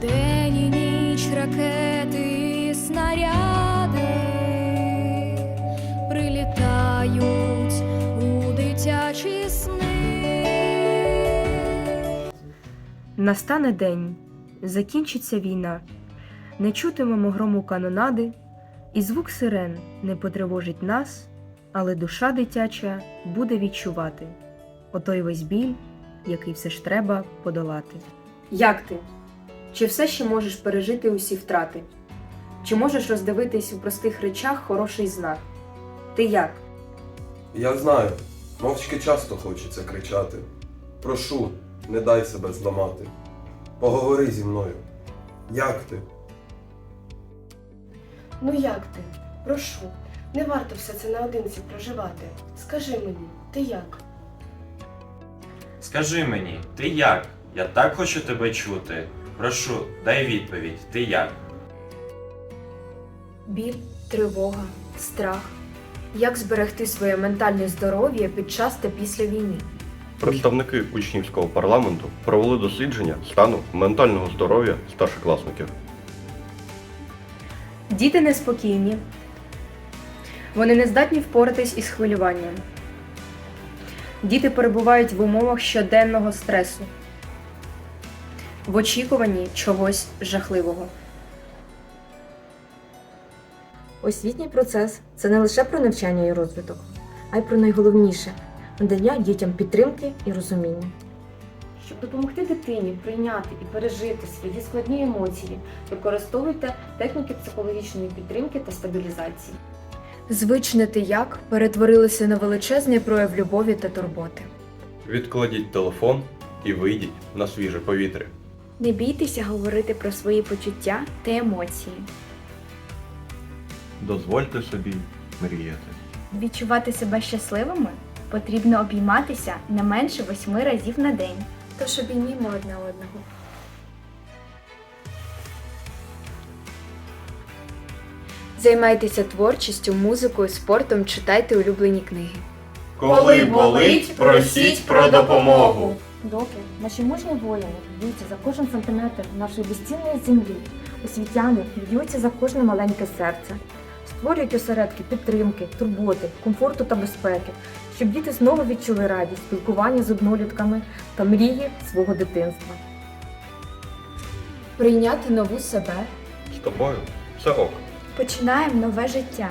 День і ніч ракети, і снаряди прилітають у дитячі сни. Настане день, закінчиться війна, не чутимемо грому канонади, і звук сирен не потривожить нас, але душа дитяча буде відчувати отой весь біль, який все ж треба подолати. Як ти? Чи все ще можеш пережити усі втрати? Чи можеш роздивитись у простих речах хороший знак? Ти як? Я знаю, мовчки часто хочеться кричати. Прошу, не дай себе зламати. Поговори зі мною. Як ти? Ну як ти? Прошу, не варто все це наодинці проживати. Скажи мені, ти як? Скажи мені, ти як? Я так хочу тебе чути. Прошу, дай відповідь, ти як? Біль, тривога, страх. Як зберегти своє ментальне здоров'я під час та після війни? Представники учнівського парламенту провели дослідження стану ментального здоров'я старшокласників. Діти неспокійні. Вони не здатні впоратись із хвилюванням. Діти перебувають в умовах щоденного стресу, в очікуванні чогось жахливого. Освітній процес це не лише про навчання і розвиток, а й про найголовніше надання дітям підтримки і розуміння. Щоб допомогти дитині прийняти і пережити свої складні емоції, використовуйте техніки психологічної підтримки та стабілізації. Звичне ти як перетворилося на величезний прояв любові та турботи. Відкладіть телефон і вийдіть на свіже повітря. Не бійтеся говорити про свої почуття та емоції. Дозвольте собі мріяти. Відчувати себе щасливими потрібно обійматися не менше восьми разів на день. Тож обіймімо одне одного. Займайтеся творчістю, музикою, спортом, читайте улюблені книги. Коли болить, просіть про допомогу. Доки наші мужні воїни б'ються за кожен сантиметр нашої безцінної землі, освітяни б'ються за кожне маленьке серце, створюють осередки підтримки, турботи, комфорту та безпеки, щоб діти знову відчули радість спілкування з однолітками та мрії свого дитинства. Прийняти нову себе, З тобою все ок. Починаємо нове життя.